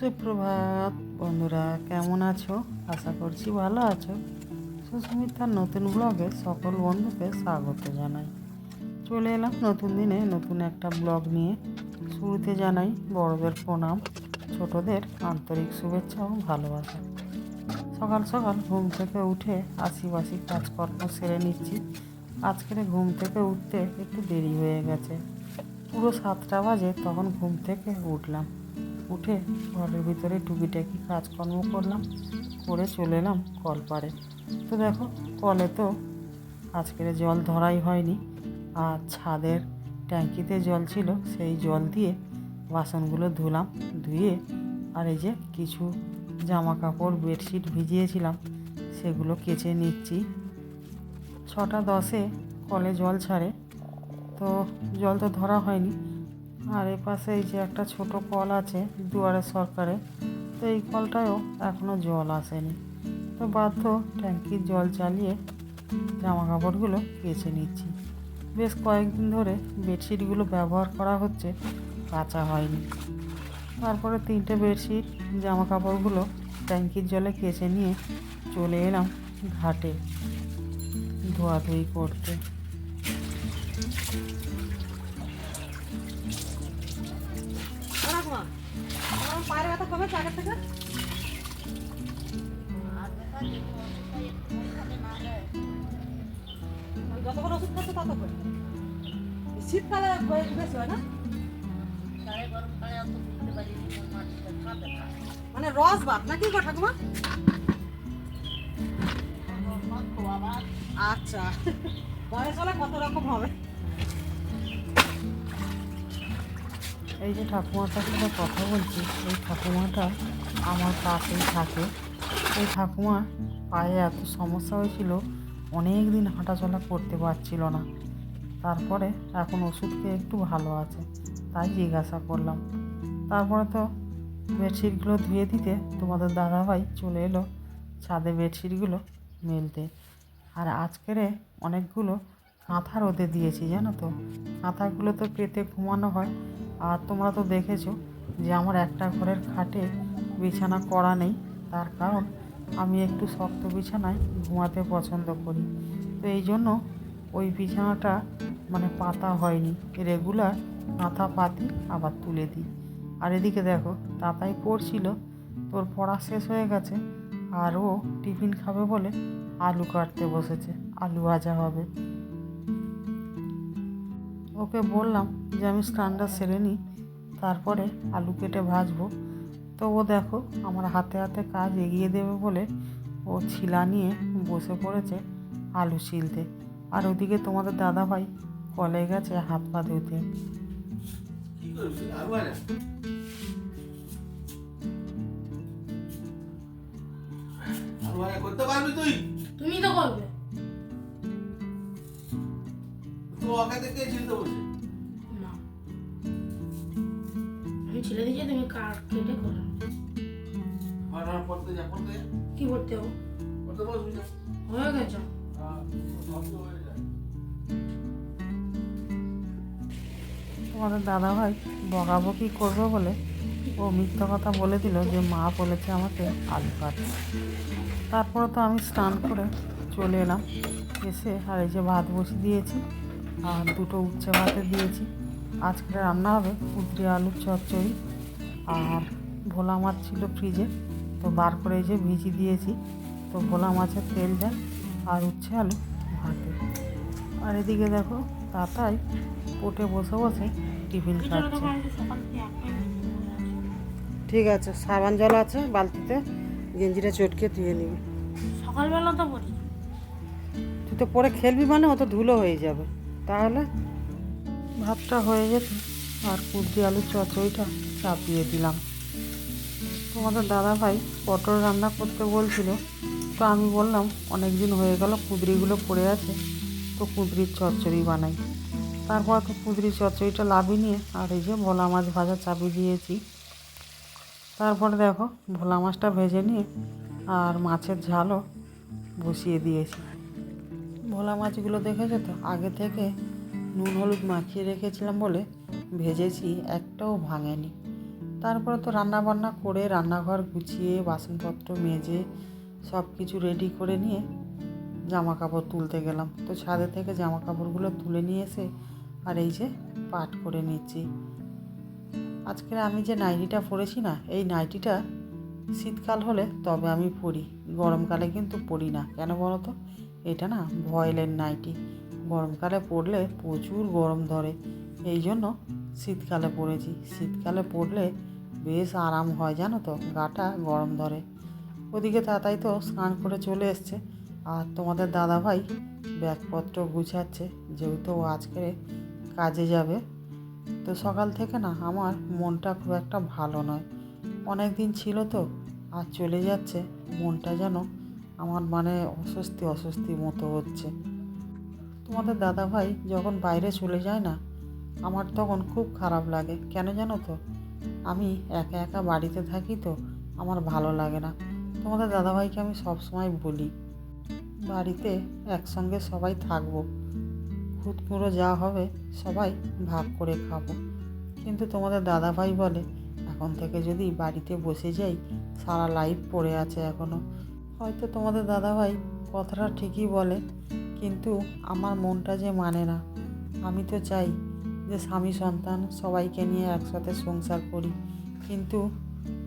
সুপ্রভাত বন্ধুরা, কেমন আছো? আশা করছি ভালো আছো। সুস্মিতার নতুন ব্লগে সকল বন্ধুকে স্বাগত জানাই। চলে এলাম নতুন দিনে নতুন একটা ব্লগ নিয়ে। শুরুতে জানাই বড়দের প্রণাম, ছোটদের আন্তরিক শুভেচ্ছা ও ভালোবাসা। সকাল সকাল ঘুম থেকে উঠে আশিবাসি কাজকর্ম সেরে নিচ্ছি। আজকের ঘুম থেকে উঠতে একটু দেরি হয়ে গেছে। পুরো সাতটা বাজে, তখন ঘুম থেকে উঠলাম। উঠে ঘরের ভিতরে টুকিটাকি কাজকর্ম করলাম, করে চলে এলাম কলপাড়ে। তো দেখো, কলে তো আজকের জল ধরাই হয়নি, আর ছাদের ট্যাঙ্কিতে জল ছিল, সেই জল দিয়ে বাসনগুলো ধুলাম, ধুয়ে আর এই যে কিছু জামা কাপড় বেডশিট ভিজিয়েছিলাম, সেগুলো কেচে নিচ্ছি। ছটা দশে কলে জল ছাড়ে, তো জল তো ধরা হয়নি আর এ পাশে এই যে একটা ছোট কল আছে দুয়ারে সরকারে, তো এই কলটায়ও এখনও জল আসেনি। তো বাধ্য ট্যাঙ্কির জল চালিয়ে জামা কাপড়গুলো কেচে নিচ্ছি। বেশ কয়েকদিন ধরে বেডশিটগুলো ব্যবহার করা হচ্ছে, কাচা হয়নি। তারপরে তিনটে বেডশিট জামা কাপড়গুলো ট্যাঙ্কির জলে কেচে নিয়ে চলে এলাম ঘাটে ধোয়াধুয়ি করতে। পায়ের ব্যথা থেকে? ওষুধ খাচ্ছ শীতকালে হয় না? মানে রস ভাত না কি ঠাকুমা? আচ্ছা। বয়স হলে কত রকম হবে? এই যে ঠাকুমার সাথে কথা বলছি, এই ঠাকুমাটা আমার পাশেই থাকে। এই ঠাকুমার পায়ে এত সমস্যা হয়েছিল অনেক দিন হাঁটাচলা করতে পারছিল না। তারপরে এখন ওষুধ খেয়ে একটু ভালো আছে, তাই জিজ্ঞাসা করলাম। তারপরে তো বেডশিটগুলো ধুয়ে দিতে তোমাদের দাদাভাই চলে এলো ছাদে বেডশিটগুলো মেলতে। আর আজকেরে অনেকগুলো কাঁথা রোদে দিয়েছি, জানো তো? কাঁথাগুলো তো পেতে ঘুমানো হয়। আর তোমরা তো দেখেছ যে আমার একটা ঘরের খাটে বিছানা করা নেই। তার কারণ আমি একটু শক্ত বিছানায় ঘুমাতে পছন্দ করি। তো এই জন্য ওই বিছানাটা মানে পাতা হয়নি। রেগুলার কাঁথা পাতি আবার তুলে দিই। আর এদিকে দেখো, তাতাই পড়ছিল তোর পড়া শেষ হয়ে গেছে, আর ও টিফিন খাবে বলে আলু কাটতে বসেছে, আলু ভাজা হবে। ওকে বললাম যে আমি স্নানটা সেরে নিই তারপরে আলু কেটে ভাজবো। তো ও দেখো আমার হাতে হাতে কাজ এগিয়ে দেবে বলে ও ছিলা নিয়ে বসে পড়েছে আলু ছিলতে। আর ওদিকে তোমাদের দাদা ভাই কলে গেছে হাত পা ধুতে। করতে পারবি তুই? তুমি তো করবে। তো ওকে দেখে চিনতে বলছে? না। আমি ছেলে দিয়েছি তুমি কাট কেটে করো আর আর পড়তে যা পড়তে যা। কি করতে হবে? পড়তে বসবি যা হয়ে গেছে। আহ, শব্দ যায়। তোমাদের দাদা ভাই বকাবকি করবে বলে ও মিথ্যা কথা বলে দিল যে মা বলেছে আমাকে আলু কাটতে তারপরে তো আমি স্নান করে চলে এলাম। এসে আর এই যে ভাত বসিয়ে দিয়েছি। আর দুটো উচ্ছে ভাতে দিয়েছি। আজকে রান্না হবে কুদরি আলুর চচ্চড়ি আর ভোলা মাছ ছিল ফ্রিজে তো বার করে যে ভিজি দিয়েছি। তো ভোলা মাছের তেল যায় আর উচ্ছে আলু ভাতে। আর এদিকে দেখো তাতাই পোটে বসে বসে টিফিন খাচ্ছে। ঠিক আছে সাবান জল আছে বালতিতে গেঞ্জিটা চটকে ধুয়ে নিবি। সকালবেলা তো পড়ি তুই তো পরে খেলবি মানে অত ধুলো হয়ে যাবে। তাহলে ভাতটা হয়ে যেত আর কুদ্রি আলুর চচ্চড়িটা চাপিয়ে দিলাম। তোমাদের দাদা ভাই পটল রান্না করতে বলছিল, তো আমি বললাম অনেক দিন হয়ে গেল, কুদরিগুলো পড়ে আছে, তো কুদরির চচ্চড়ি বানাই। তারপর তো কুদরির চচ্চড়িটা লাভি নিয়ে, আর এই যে ভোলা মাছ ভাজা চাপিয়ে দিয়েছি। তারপরে দেখো, ভোলা মাছটা ভেজে নিয়ে আর মাছের ঝালও বসিয়ে দিয়েছি। ভোলা মাছগুলো দেখেছ তো? আগে থেকে নুন হলুদ মাখিয়ে রেখেছিলাম বলে ভেজেছি, একটাও ভাঙেনি। তারপরে তো রান্না বান্না করে রান্নাঘর গুছিয়ে, বাসনপত্র মেজে সব কিছু রেডি করে নিয়ে জামা কাপড় তুলতে গেলাম। তো ছাদে থেকে জামা কাপড়গুলো তুলে নিয়ে এসে আর এই যে পাট করে নিচ্ছি। আজকের আমি যে নাইটিটা পরেছি না, এই নাইটিটা শীতকাল হলে তবে আমি পরি, গরমকালে কিন্তু পরি না। কেন বলো তো? এটা না ভয়েলের নাইটি। গরমকালে পরলে প্রচুর গরম ধরে। এই জন্য শীতকালে পরেছি। শীতকালে পরলে বেশ আরাম হয়, জানো তো? গাটা গরম ধরে। ওদিকে তাতাই তো স্নান করে চলে এসছে। আর তোমাদের দাদাভাই ব্যাগপত্র গুছাচ্ছে, যেহেতু ও আজকে কাজে যাবে। তো সকাল থেকে না আমার মনটা খুব একটা ভালো নয়। অনেক দিন ছিল তো, আর চলে যাচ্ছে। মনটা যেন আমার মানে অস্বস্তি অস্বস্তি মতো হচ্ছে। তোমাদের দাদাভাই যখন বাইরে চলে যায় না, আমার তখন খুব খারাপ লাগে। কেন জানো তো? আমি একা একা বাড়িতে থাকি তো আমার ভালো লাগে না। তোমাদের দাদাভাইকে আমি সব সময় বলি, বাড়িতে একসঙ্গে সবাই থাকব। খুদকুড়ো যা হবে সবাই ভাগ করে খাব। কিন্তু তোমাদের দাদাভাই বলে, এখন থেকে যদি বাড়িতে বসে যাই, সারা লাইফ পড়ে আছে এখনও হয়তো তোমাদের দাদাভাই কথাটা ঠিকই বলে কিন্তু আমার মনটা যে মানে না। আমি তো চাই যে স্বামী সন্তান সবাইকে নিয়ে একসাথে সংসার করি কিন্তু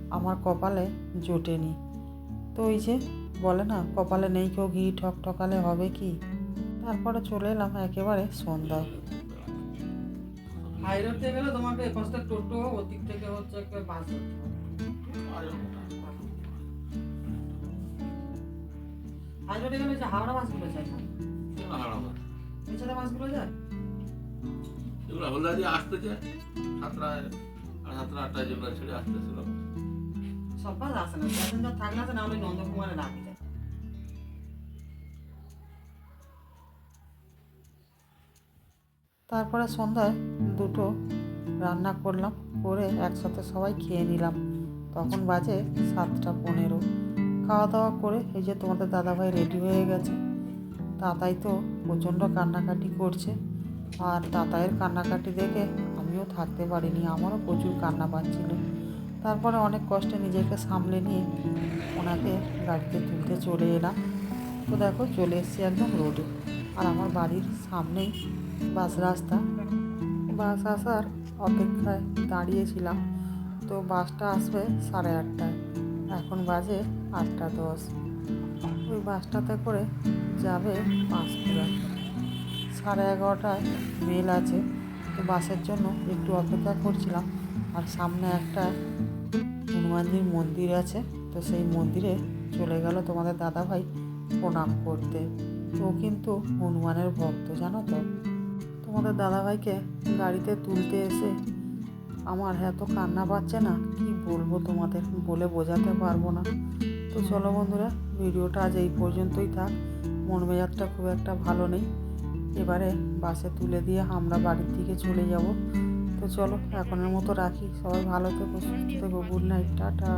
আমার কপালে জোটেনি। তো ওই যে বলে না কপালে নেই কেউ ঘি ঠক ঠকালে হবে কি? তারপরে চলে এলাম একেবারে সন্ধ্যা হাই রোডতে গেলে তোমাকে টোটো ওদিক থেকে হচ্ছে একটা বাস রোডে গেলে যে হাওড়া বাসগুলো যায় না? এছাড়া বাসগুলো যায় এগুলো হলদা দিয়ে আসতেছে সাতটা আর সাতটা আটটায় যেগুলো ছেড়ে আসতেছিল। সব বাস আসে না। প্যাসেঞ্জার থাকলে আসে না হলে নন্দকুমারে রাখি। যায় তারপরে সন্ধ্যায় দুটো রান্না করলাম করে একসাথে সবাই খেয়ে নিলাম। তখন বাজে সাতটা পনেরো। খাওয়া দাওয়া করে এই যে তোমাদের দাদাভাই রেডি হয়ে গেছে। তাতাই তো প্রচণ্ড কান্নাকাটি করছে। আর তাতাইয়ের কান্নাকাটি দেখে আমিও থাকতে পারিনি, আমারও প্রচুর কান্না পাচ্ছিল। তারপরে অনেক কষ্টে নিজেকে সামলে নিয়ে ওনাকে গাড়িতে তুলতে চলে এলাম। তো দেখো চলে এসেছি একদম রোডে। আর আমার বাড়ির সামনেই বাস রাস্তা। বাস আসার অপেক্ষায় দাঁড়িয়েছিলাম। তো বাসটা আসবে সাড়ে আটটায়। এখন বাজে আটটা দশ। ওই বাসটাতে করে যাবে পাঁশকুড়া সাড়ে এগারোটায় মেল আছে, তো বাসের জন্য একটু অপেক্ষা করছিলাম। আর সামনে একটা হনুমানজির মন্দির আছে, তো সেই মন্দিরে চলে গেল তোমাদের দাদাভাই প্রণাম করতে। ও কিন্তু হনুমানের ভক্ত জানো তো? তোমাদের দাদাভাইকে গাড়িতে তুলতে এসে আমার এত কান্না পাচ্ছে না, কি বলব তোমাদের? বলে বোঝাতে পারব না। তো চলো বন্ধুরা, ভিডিওটা আজ এই পর্যন্তই থাক। মন মেজাজটা খুব একটা ভালো নেই। এবারে বাসে তুলে দিয়ে আমরা বাড়ির দিকে চলে যাব। তো চলো, এখনের মতো রাখি। সবাই ভালো থেকো, সুস্থ থেকো গুড নাইট টাটা।